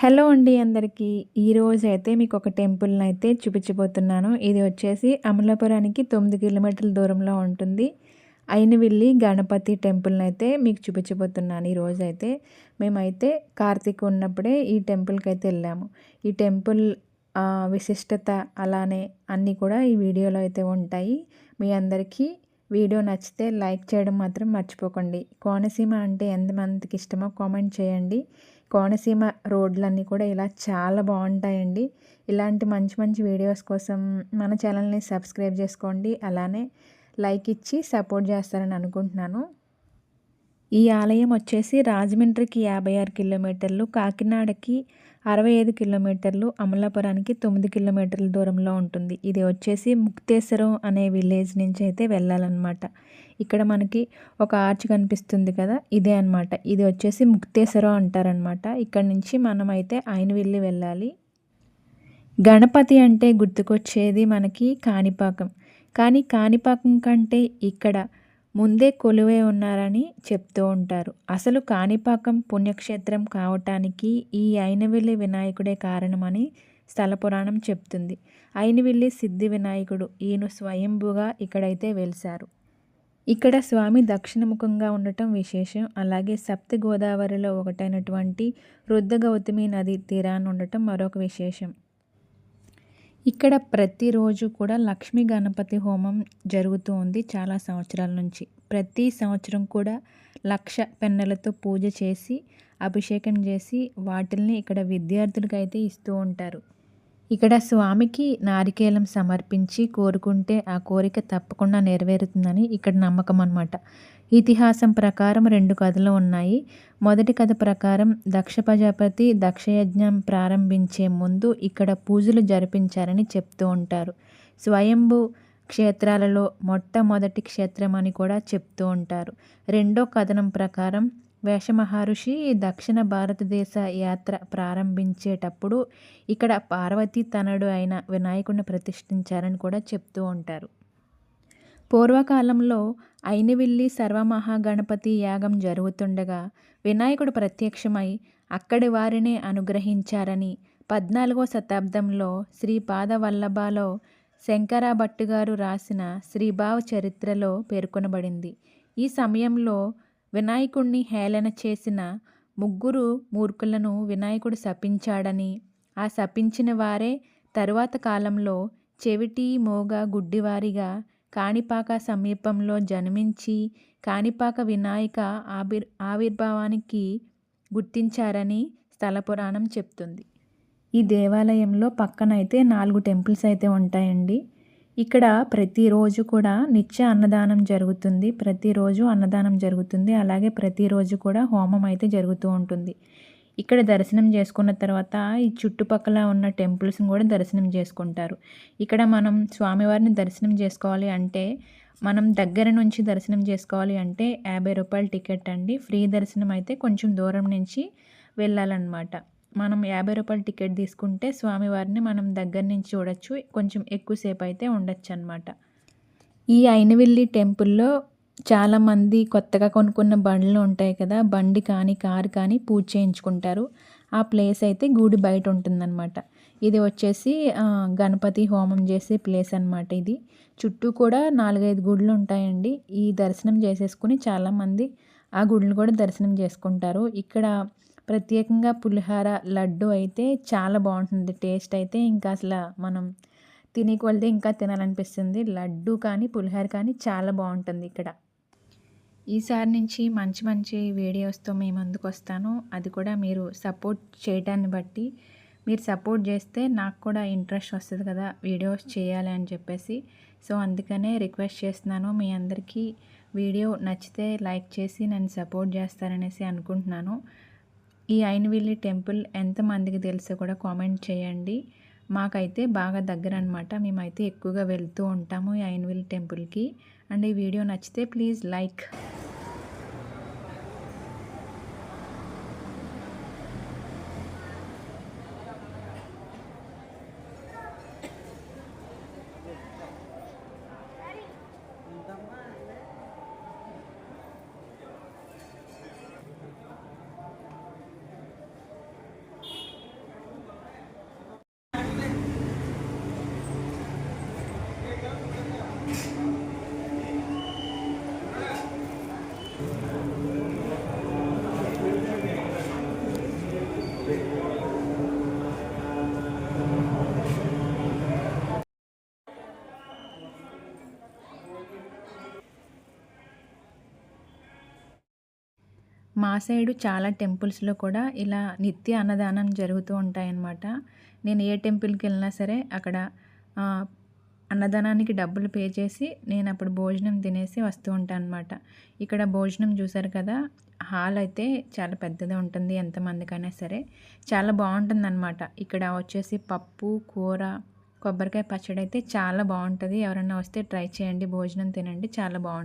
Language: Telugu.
హలో అండి అందరికీ. ఈరోజు అయితే మీకు ఒక టెంపుల్ని అయితే చూపించబోతున్నాను. ఇది వచ్చేసి అమలాపురానికి తొమ్మిది కిలోమీటర్ల దూరంలో ఉంటుంది. అయినవిల్లి గణపతి టెంపుల్ని అయితే మీకు చూపించబోతున్నాను ఈరోజు అయితే మేమైతే కార్తీక్ ఉన్నప్పుడే ఈ టెంపుల్కి అయితే వెళ్ళాము. ఈ టెంపుల్ విశిష్టత అలానే అన్నీ కూడా ఈ వీడియోలో అయితే ఉంటాయి. మీ అందరికీ వీడియో నచ్చితే లైక్ చేయడం మాత్రం మర్చిపోకండి. కోనసీమ అంటే ఎంతమందికి ఇష్టమో కామెంట్ చేయండి. కోనసీమ రోడ్లన్నీ కూడా ఇలా చాలా బాగుంటాయండి. ఇలాంటి మంచి మంచి వీడియోస్ కోసం మన ఛానల్ని సబ్స్క్రైబ్ చేసుకోండి. అలానే లైక్ ఇచ్చి సపోర్ట్ చేస్తారని అనుకుంటున్నాను. ఈ ఆలయం వచ్చేసి రాజమండ్రికి యాభై ఆరు కిలోమీటర్లు కాకినాడకి అరవై ఐదు కిలోమీటర్లు అమలాపురానికి తొమ్మిది కిలోమీటర్ల దూరంలో ఉంటుంది. ఇది వచ్చేసి ముక్తేశ్వరం అనే విలేజ్ నుంచి అయితే వెళ్ళాలన్నమాట. ఇక్కడ మనకి ఒక ఆర్చ్ కనిపిస్తుంది కదా ఇదే అనమాట ఇది వచ్చేసి ముక్తేశ్వరం అంటారనమాట ఇక్కడ నుంచి మనమైతే ఆయన వెళ్ళి వెళ్ళాలి. గణపతి అంటే గుర్తుకొచ్చేది మనకి కాణిపాకం. కానీ కాణిపాకం కంటే ఇక్కడ ముందే కొలువే ఉన్నారని చెప్తూ ఉంటారు. అసలు కాణిపాకం పుణ్యక్షేత్రం కావటానికి ఈ అయినవెల్లి వినాయకుడే కారణమని స్థల పురాణం చెప్తుంది. అయినవెల్లి సిద్ధి వినాయకుడు ఈయన స్వయంభుగా ఇక్కడైతే వెలిశారు. ఇక్కడ స్వామి దక్షిణముఖంగా ఉండటం విశేషం. అలాగే సప్త గోదావరిలో ఒకటైనటువంటి రుద్ద గౌతమి నది తీరాన్ని ఉండటం మరొక విశేషం. ఇక్కడ ప్రతిరోజు కూడా లక్ష్మీ గణపతి హోమం జరుగుతూ ఉంది చాలా సంవత్సరాల నుంచి. ప్రతి సంవత్సరం కూడా లక్ష పెన్నెలతో పూజ చేసి అభిషేకం చేసి వాటిల్ని ఇక్కడ విద్యార్థులకైతే ఇస్తూ ఉంటారు. ఇక్కడ స్వామికి నారికేలం సమర్పించి కోరుకుంటే ఆ కోరిక తప్పకుండా నెరవేరుతుందని ఇక్కడ నమ్మకం అనమాట ఇతిహాసం ప్రకారం రెండు కథలు ఉన్నాయి. మొదటి కథ ప్రకారం దక్ష ప్రజాపతి దక్షయజ్ఞం ప్రారంభించే ముందు ఇక్కడ పూజలు జరిపించారని చెప్తూ ఉంటారు. స్వయంభూ క్షేత్రాలలో మొట్టమొదటి క్షేత్రం అని కూడా చెప్తూ ఉంటారు. రెండో కథనం ప్రకారం వేషమహర్షి దక్షిణ భారతదేశ యాత్ర ప్రారంభించేటప్పుడు ఇక్కడ పార్వతీ తనుడు అయిన వినాయకుడిని ప్రతిష్ఠించారని కూడా చెప్తూ ఉంటారు. పూర్వకాలంలో అయినవిల్లి సర్వమహాగణపతి యాగం జరుగుతుండగా వినాయకుడు ప్రత్యక్షమై అక్కడి వారినే అనుగ్రహించారని పద్నాలుగో శతాబ్దంలో శ్రీపాద వల్లభలో శంకరభట్టు గారు రాసిన శ్రీభావ చరిత్రలో పేర్కొనబడింది. ఈ సమయంలో వినాయకుణ్ణి హేళన చేసిన ముగ్గురు మూర్ఖులను వినాయకుడు శపించాడని ఆ శపించిన వారే తరువాత కాలంలో చెవిటి మోగ గుడ్డివారిగా కాణిపాక సమీపంలో జన్మించి కాణిపాక వినాయక ఆవిర్ ఆవిర్భావానికి గుర్తించారని స్థల పురాణం చెప్తుంది. ఈ దేవాలయంలో పక్కనైతే నాలుగు టెంపుల్స్ అయితే ఉంటాయండి. ఇక్కడ ప్రతిరోజు కూడా నిత్య అన్నదానం జరుగుతుంది. ప్రతిరోజు అన్నదానం జరుగుతుంది. అలాగే ప్రతిరోజు కూడా హోమం అయితే జరుగుతూ ఉంటుంది. ఇక్కడ దర్శనం చేసుకున్న తర్వాత ఈ చుట్టుపక్కల ఉన్న టెంపుల్స్ని కూడా దర్శనం చేసుకుంటారు. ఇక్కడ మనం స్వామివారిని దర్శనం చేసుకోవాలి అంటే మనం దగ్గర నుంచి దర్శనం చేసుకోవాలి అంటే యాభై రూపాయల టికెట్ అండి. ఫ్రీ దర్శనం అయితే కొంచెం దూరం నుంచి వెళ్ళాలన్నమాట. మనం యాభై రూపాయల టికెట్ తీసుకుంటే స్వామివారిని మనం దగ్గర నుంచి చూడొచ్చు. కొంచెం ఎక్కువసేపు అయితే ఉండొచ్చు అనమాట ఈ అయినవిల్లి టెంపుల్లో చాలామంది కొత్తగా కొనుక్కున్న బండ్లు ఉంటాయి కదా బండి కానీ కారు కానీ పూజ చేయించుకుంటారు. ఆ ప్లేస్ అయితే గుడి బయట ఉంటుందన్నమాట. ఇది వచ్చేసి గణపతి హోమం చేసే ప్లేస్ అనమాట ఇది. చుట్టూ కూడా నాలుగైదు గుళ్ళు ఉంటాయండి. ఈ దర్శనం చేసేసుకుని చాలామంది ఆ గుళ్ళు కూడా దర్శనం చేసుకుంటారు. ఇక్కడ ప్రత్యేకంగా పులిహార లడ్డు అయితే చాలా బాగుంటుంది. టేస్ట్ అయితే ఇంకా అసలు మనం తినే కొలితే ఇంకా తినాలనిపిస్తుంది. లడ్డు కానీ పులిహార కానీ చాలా బాగుంటుంది ఇక్కడ. ఈసారి నుంచి మంచి మంచి వీడియోస్తో మీ ముందుకు వస్తాను. అది కూడా మీరు సపోర్ట్ చేయడాన్ని బట్టి. మీరు సపోర్ట్ చేస్తే నాకు కూడా ఇంట్రెస్ట్ వస్తుంది కదా వీడియోస్ చేయాలి అని చెప్పేసి. సో అందుకనే రిక్వెస్ట్ చేస్తున్నాను మీ అందరికీ. వీడియో నచ్చితే లైక్ చేసి నన్ను సపోర్ట్ చేస్తారనేసి అనుకుంటున్నాను. ఈ అయినవిల్లి టెంపుల్ ఎంతమందికి తెలుసో కూడా కామెంట్ చేయండి. మాకైతే బాగా దగ్గర అనమాట మేమైతే ఎక్కువగా వెళ్తూ ఉంటాము ఈ అయినవిల్లి టెంపుల్కి. అండ్ ఈ వీడియో నచ్చితే ప్లీజ్ లైక్. మా సైడు చాలా టెంపుల్స్లో కూడా ఇలా నిత్య అన్నదానం జరుగుతూ ఉంటాయన్నమాట. నేను ఏ టెంపుల్కి వెళ్ళినా సరే అక్కడ అన్నదానానికి డబ్బులు పే చేసి నేను అప్పుడు భోజనం తినేసి వస్తూ ఉంటాను అనమాట ఇక్కడ భోజనం చూసారు కదా హాల్ అయితే చాలా పెద్దది ఉంటుంది ఎంతమందికైనా సరే. చాలా బాగుంటుందన్నమాట. ఇక్కడ వచ్చేసి పప్పు కూర కొబ్బరికాయ పచ్చడి అయితే చాలా బాగుంటుంది. ఎవరైనా వస్తే ట్రై చేయండి భోజనం తినండి చాలా బాగుంటుంది.